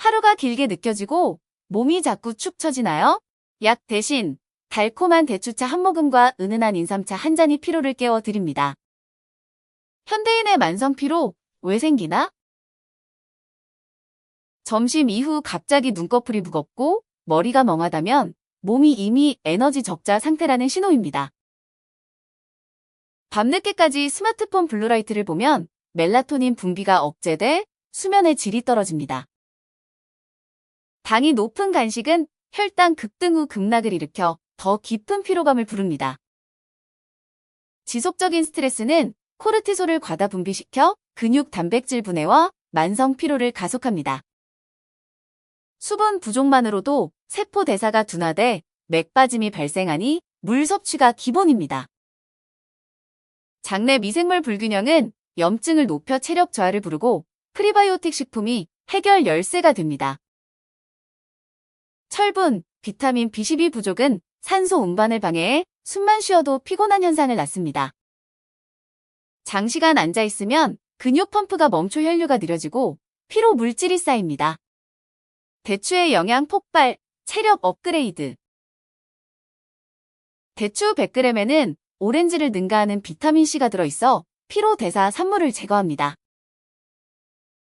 하루가 길게 느껴지고 몸이 자꾸 축 처지나요? 약 대신 달콤한 대추차 한 모금과 은은한 인삼차 한 잔이 피로를 깨워 드립니다. 현대인의 만성 피로 왜 생기나? 점심 이후 갑자기 눈꺼풀이 무겁고 머리가 멍하다면 몸이 이미 에너지 적자 상태라는 신호입니다. 밤늦게까지 스마트폰 블루라이트를 보면 멜라토닌 분비가 억제돼 수면의 질이 떨어집니다. 당이 높은 간식은 혈당 급등 후 급락을 일으켜 더 깊은 피로감을 부릅니다. 지속적인 스트레스는 코르티솔을 과다 분비시켜 근육 단백질 분해와 만성 피로를 가속합니다. 수분 부족만으로도 세포 대사가 둔화돼 맥 빠짐이 발생하니 물 섭취가 기본입니다. 장내 미생물 불균형은 염증을 높여 체력 저하를 부르고 프리바이오틱 식품이 해결 열쇠가 됩니다. 철분, 비타민 B12 부족은 산소 운반을 방해해 숨만 쉬어도 피곤한 현상을 낳습니다. 장시간 앉아 있으면 근육 펌프가 멈춰 혈류가 느려지고 피로 물질이 쌓입니다. 대추의 영양 폭발, 체력 업그레이드. 대추 100g에는 오렌지를 능가하는 비타민C가 들어있어 피로 대사 산물을 제거합니다.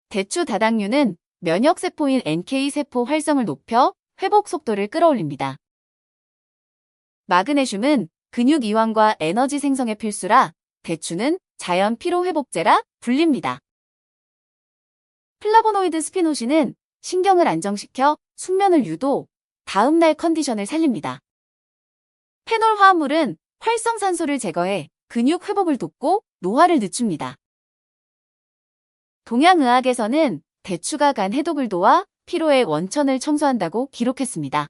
대추 다당류는 면역세포인 NK세포 활성을 높여 회복 속도를 끌어올립니다. 마그네슘은 근육 이완과 에너지 생성에 필수라 대추는 자연 피로 회복제라 불립니다. 플라보노이드 스피노시는 신경을 안정시켜 숙면을 유도, 다음날 컨디션을 살립니다. 페놀 화합물은 활성산소를 제거해 근육 회복을 돕고 노화를 늦춥니다. 동양의학에서는 대추가 간 해독을 도와 피로의 원천을 청소한다고 기록했습니다.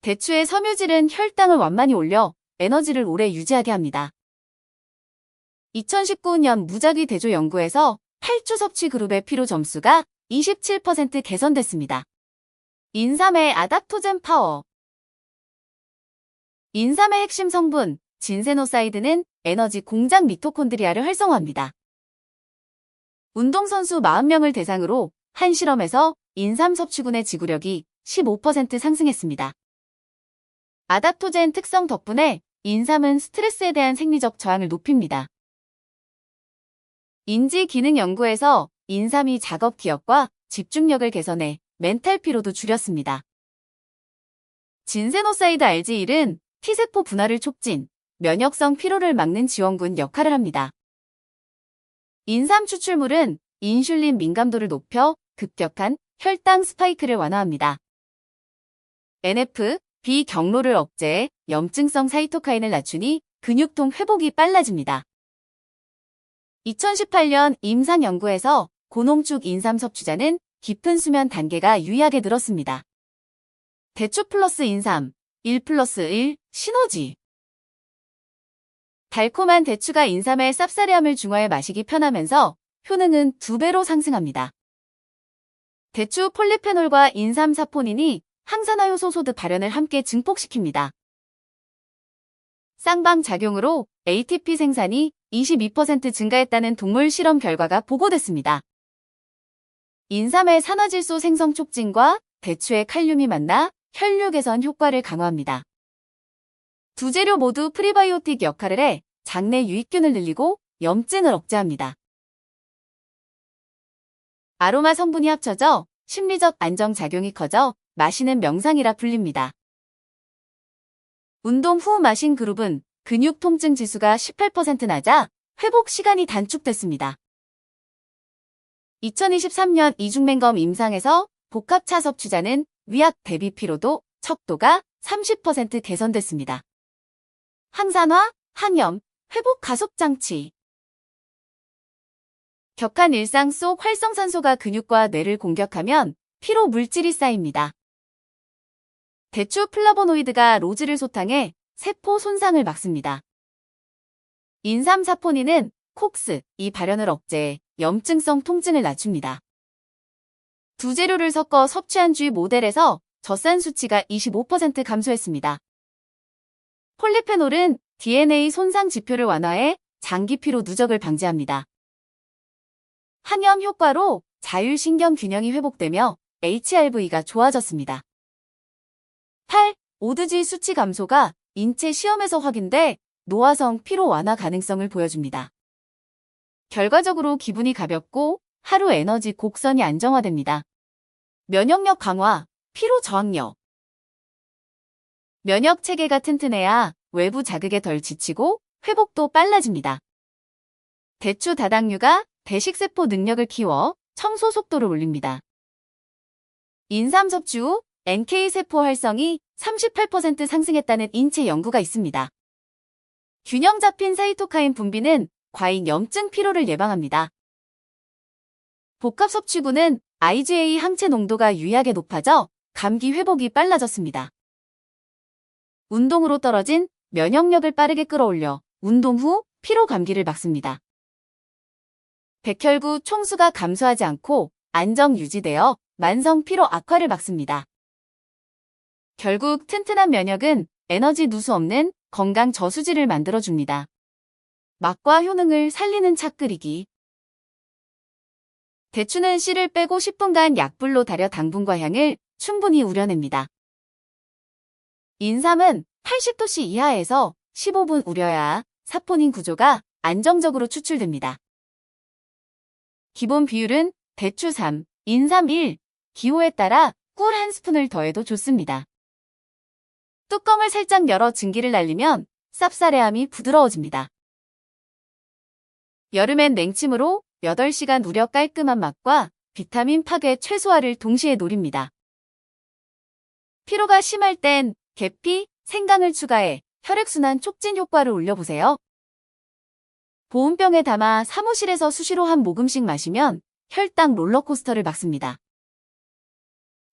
대추의 섬유질은 혈당을 완만히 올려 에너지를 오래 유지하게 합니다. 2019년 무작위 대조 연구에서 8주 섭취 그룹의 피로 점수가 27% 개선됐습니다. 인삼의 아닥토젠 파워 인삼의 핵심 성분 진세노사이드는 에너지 공장 미토콘드리아를 활성화합니다. 운동선수 40명을 대상으로 한 실험에서 인삼 섭취군의 지구력이 15% 상승했습니다. 아닥토젠 특성 덕분에 인삼은 스트레스에 대한 생리적 저항을 높입니다. 인지 기능 연구에서 인삼이 작업 기억과 집중력을 개선해 멘탈 피로도 줄였습니다. 진세노사이드 RG1은 T세포 분화를 촉진, 면역성 피로를 막는 지원군 역할을 합니다. 인삼 추출물은 인슐린 민감도를 높여 급격한 혈당 스파이크를 완화합니다. NF, B 경로를 억제해 염증성 사이토카인을 낮추니 근육통 회복이 빨라집니다. 2018년 임상 연구에서 고농축 인삼 섭취자는 깊은 수면 단계가 유의하게 늘었습니다. 대추 플러스 인삼, 1 플러스 1 시너지 달콤한 대추가 인삼의 쌉싸래함을 중화해 마시기 편하면서 효능은 두 배로 상승합니다. 대추 폴리페놀과 인삼 사포닌이 항산화 효소 소득 발현을 함께 증폭시킵니다. 쌍방 작용으로 ATP 생산이 22% 증가했다는 동물 실험 결과가 보고됐습니다. 인삼의 산화질소 생성 촉진과 대추의 칼륨이 만나 혈류 개선 효과를 강화합니다. 두 재료 모두 프리바이오틱 역할을 해 장내 유익균을 늘리고 염증을 억제합니다. 아로마 성분이 합쳐져 심리적 안정작용이 커져 마시는 명상이라 불립니다. 운동 후 마신 그룹은 근육 통증 지수가 18% 낮아 회복 시간이 단축됐습니다. 2023년 이중맹검 임상에서 복합차 섭취자는 위약 대비 피로도, 척도가 30% 개선됐습니다. 항산화, 항염, 회복 가속 장치. 격한 일상 속 활성산소가 근육과 뇌를 공격하면 피로 물질이 쌓입니다. 대추 플라보노이드가 로즈를 소탕해 세포 손상을 막습니다. 인삼 사포닌은 콕스, 이 발현을 억제해 염증성 통증을 낮춥니다. 두 재료를 섞어 섭취한 주의 모델에서 젖산 수치가 25% 감소했습니다. 폴리페놀은 DNA 손상 지표를 완화해 장기 피로 누적을 방지합니다. 항염 효과로 자율신경 균형이 회복되며 HRV가 좋아졌습니다. 8. 오드지 수치 감소가 인체 시험에서 확인돼 노화성 피로 완화 가능성을 보여줍니다. 결과적으로 기분이 가볍고 하루 에너지 곡선이 안정화됩니다. 면역력 강화, 피로 저항력. 면역 체계가 튼튼해야 외부 자극에 덜 지치고 회복도 빨라집니다. 대추 다당류가 대식세포 능력을 키워 청소 속도를 올립니다. 인삼 섭취 후 NK세포 활성이 38% 상승했다는 인체 연구가 있습니다. 균형 잡힌 사이토카인 분비는 과잉 염증 피로를 예방합니다. 복합 섭취구는 IgA 항체 농도가 유의하게 높아져 감기 회복이 빨라졌습니다. 운동으로 떨어진 면역력을 빠르게 끌어올려 운동 후 피로 감기를 막습니다. 백혈구 총수가 감소하지 않고 안정 유지되어 만성 피로 악화를 막습니다. 결국 튼튼한 면역은 에너지 누수 없는 건강 저수지를 만들어줍니다. 맛과 효능을 살리는 차 끓이기. 대추는 씨를 빼고 10분간 약불로 달여 당분과 향을 충분히 우려냅니다. 인삼은 80도씨 이하에서 15분 우려야 사포닌 구조가 안정적으로 추출됩니다. 기본 비율은 대추 3, 인삼 1, 기호에 따라 꿀 한 스푼을 더해도 좋습니다. 뚜껑을 살짝 열어 증기를 날리면 쌉싸래함이 부드러워집니다. 여름엔 냉침으로 8시간 우려 깔끔한 맛과 비타민 파괴 최소화를 동시에 노립니다. 피로가 심할 땐 계피, 생강을 추가해 혈액순환 촉진 효과를 올려보세요. 보온병에 담아 사무실에서 수시로 한 모금씩 마시면 혈당 롤러코스터를 막습니다.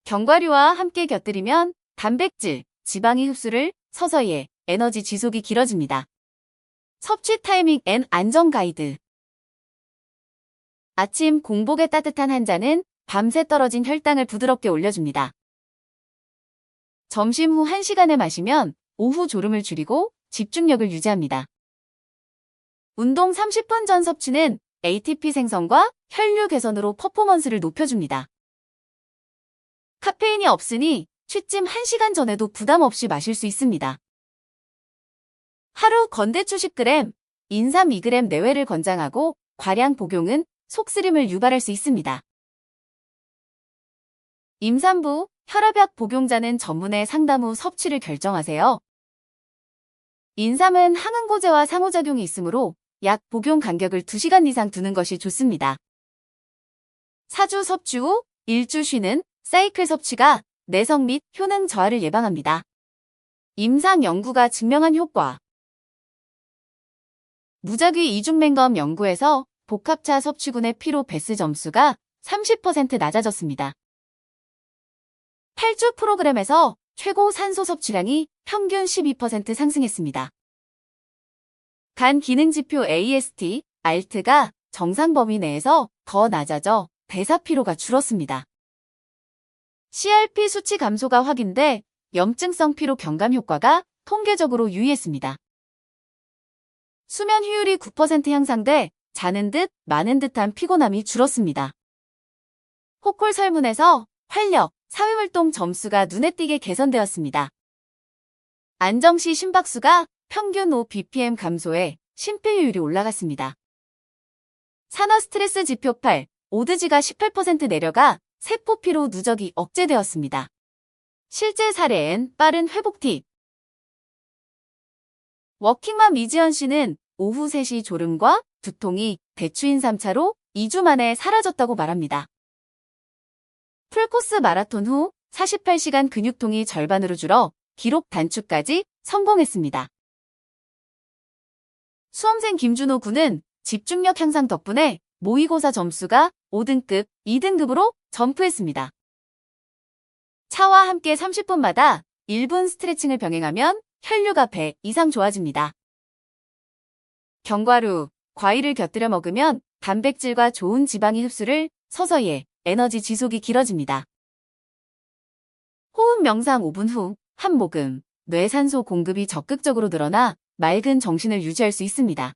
견과류와 함께 곁들이면 단백질, 지방의 흡수를 서서히 해 에너지 지속이 길어집니다. 섭취 타이밍 앤 안전 가이드 아침 공복에 따뜻한 한 잔은 밤새 떨어진 혈당을 부드럽게 올려줍니다. 점심 후 1시간에 마시면 오후 졸음을 줄이고 집중력을 유지합니다. 운동 30분 전 섭취는 ATP 생성과 혈류 개선으로 퍼포먼스를 높여줍니다. 카페인이 없으니 취침 1시간 전에도 부담 없이 마실 수 있습니다. 하루 건대추 10g, 인삼 2g 내외를 권장하고 과량 복용은 속쓰림을 유발할 수 있습니다. 임산부, 혈압약 복용자는 전문의 상담 후 섭취를 결정하세요. 인삼은 항응고제와 상호작용이 있으므로 약 복용 간격을 2시간 이상 두는 것이 좋습니다. 사주 섭취 후 일주 쉬는 사이클 섭취가 내성 및 효능 저하를 예방합니다. 임상 연구가 증명한 효과 무작위 이중맹검 연구에서 복합차 섭취군의 피로 베스 점수가 30% 낮아졌습니다. 8주 프로그램에서 최고 산소 섭취량이 평균 12% 상승했습니다. 간 기능 지표 AST, ALT가 정상 범위 내에서 더 낮아져 대사 피로가 줄었습니다. CRP 수치 감소가 확인돼 염증성 피로 경감 효과가 통계적으로 유의했습니다. 수면 효율이 9% 향상돼 자는 듯 많은 듯한 피곤함이 줄었습니다. 호콜 설문에서 활력, 사회활동 점수가 눈에 띄게 개선되었습니다. 안정시 심박수가 평균 5 bpm 감소해 심폐율이 올라갔습니다. 산화 스트레스 지표 8, 오드지가 18% 내려가 세포 피로 누적이 억제되었습니다. 실제 사례엔 빠른 회복 팁. 워킹맘 이지연 씨는 오후 3시 졸음과 두통이 대추인 3차로 2주 만에 사라졌다고 말합니다. 풀코스 마라톤 후 48시간 근육통이 절반으로 줄어 기록 단축까지 성공했습니다. 수험생 김준호 군은 집중력 향상 덕분에 모의고사 점수가 5등급, 2등급으로 점프했습니다. 차와 함께 30분마다 1분 스트레칭을 병행하면 혈류가 100 이상 좋아집니다. 견과류, 과일을 곁들여 먹으면 단백질과 좋은 지방의 흡수를 서서히 해 에너지 지속이 길어집니다. 호흡 명상 5분 후 한 모금, 뇌 산소 공급이 적극적으로 늘어나 맑은 정신을 유지할 수 있습니다.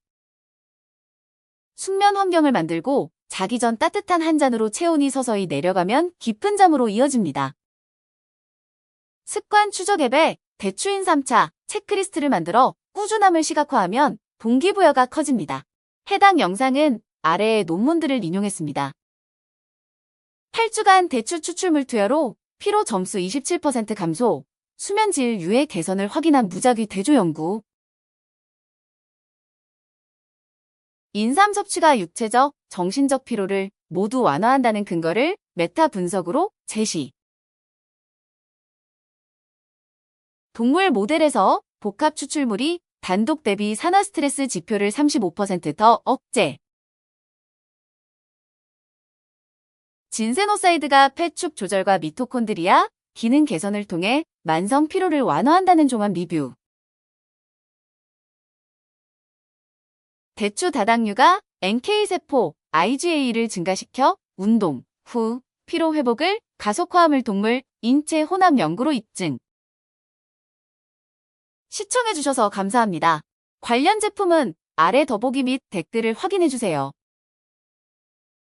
숙면 환경을 만들고 자기 전 따뜻한 한 잔으로 체온이 서서히 내려가면 깊은 잠으로 이어집니다. 습관 추적 앱에 대추인 3차 체크리스트를 만들어 꾸준함을 시각화하면 동기부여가 커집니다. 해당 영상은 아래의 논문들을 인용했습니다. 8주간 대추 추출물 투여로 피로 점수 27% 감소, 수면 질 유해 개선을 확인한 무작위 대조 연구. 인삼 섭취가 육체적, 정신적 피로를 모두 완화한다는 근거를 메타 분석으로 제시. 동물 모델에서 복합 추출물이 단독 대비 산화 스트레스 지표를 35%더 억제. 진세노사이드가 폐축 조절과 미토콘드리아 기능 개선을 통해 만성 피로를 완화한다는 종합 리뷰. 대추 다당류가 NK세포, IgA를 증가시켜 운동 후 피로 회복을 가속화함을 동물 인체 혼합 연구로 입증. 시청해주셔서 감사합니다. 관련 제품은 아래 더보기 및 댓글을 확인해주세요.